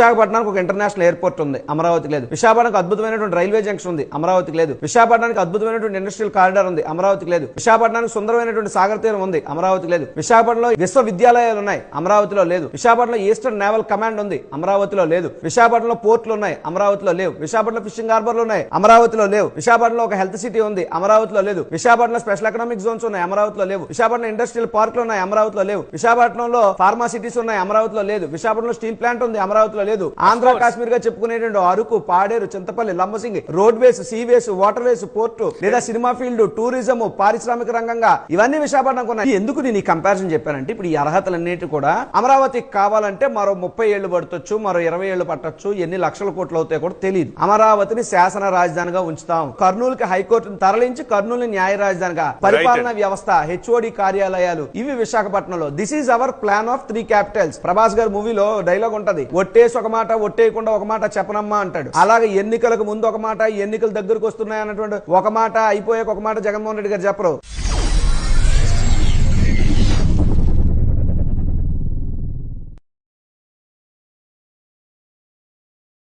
విశాఖపట్నానికి ఒక international airport ఉంది అమరావతికి లేదు. విశాఖపట్నానికి అద్భుతమైనటువంటి రైల్వే జంక్షన్ ఉంది అమరావతికి లేదు. విశాఖపట్నానికి అద్భుతమైనటువంటి ఇండస్ట్రియల్ కారిడార్ ఉంది అమరావతికి లేదు. విశాఖపట్నానికి సుందరమైనటువంటి సాగర్ తీరం ఉంది అమరావతికి లేదు. విశాఖపట్నంలో విశ్వవిద్యాలయాలు ఉన్నాయి అమరావతిలో లేదు. విశాఖపట్నంలో ఈస్టర్న్ నేవల్ కమాండ్ ఉంది అమరావతిలో లేదు. విశాఖపట్నంలో పోర్టులు ఉన్నాయి అమరావతిలో లేవు. విశాఖపట్నంలో ఫిషింగ్ హార్బర్లు ఉన్నాయి అమరావతిలో లేవు. విశాఖపట్నంలో ఒక హెల్త్ సిటీ ఉంది అమరావతిలో లేదు. విశాఖపట్నంలో స్పెషల్ ఎకనామిక్ జోన్స్ ఉన్నాయి అమరావతిలో లేవు. విశాఖపట్నం ఇండస్ట్రియల్ పార్కులు ఉన్నాయి అమరావతిలో లేవు. విశాఖపట్నంలో ఫార్మా సిటీస్ ఉన్నాయి అమరావతిలో లేదు. విశాఖపట్నంలో స్టీల్ ప్లాంట్ ఉంది అమరావతిలో లేదు. ఆంధ్ర కాశ్మీర్గా చెప్పుకునేటువంటి Araku Paderu Chintapalli Lambasingi road ways sea ways water ways port లేదా సినిమా ఫీల్డ్ టూరిజం పారిశ్రామిక రంగంగా ఇవన్నీ విశాఖపట్నం ఉన్నాయి ఎందుకు నేను ఈ కంపారిజన్ చెప్పానంటే ఇప్పుడు ఈ అర్హతలన్నిటి కూడా అమరావతికి కావాలంటే మరో ముప్పై ఏళ్ళు పడతొచ్చు మరో ఇరవై ఏళ్ళు పట్టొచ్చు ఎన్ని లక్షల కోట్లు అవుతాయో కూడా తెలియదు అమరావతిని శాసన రాజధానిగా ఉంచుతాం. కర్నూలుకి హైకోర్టును తరలించి కర్నూలు న్యాయ రాజధానిగా పరిపాలనా వ్యవస్థ హెచ్ఓడి కార్యాలయాలు ఇవి విశాఖపట్నంలో. This is our plan of three capitals Prabhas గారి మూవీలో డైలాగ్ ఉంటది. ఒట్టేసి ఒక మాట ఒట్టేయకుండా ఒక మాట చెప్పనమ్మా అంటాడు. అలాగే ఎన్నికలకు ముందు ఒక మాట ఎన్నికలు దగ్గరకు వస్తున్నాయి అన్నటువంటి ఒక మాట అయిపోయాక ఒక మాట జగన్మోహన్ రెడ్డి గారు చెప్పరు.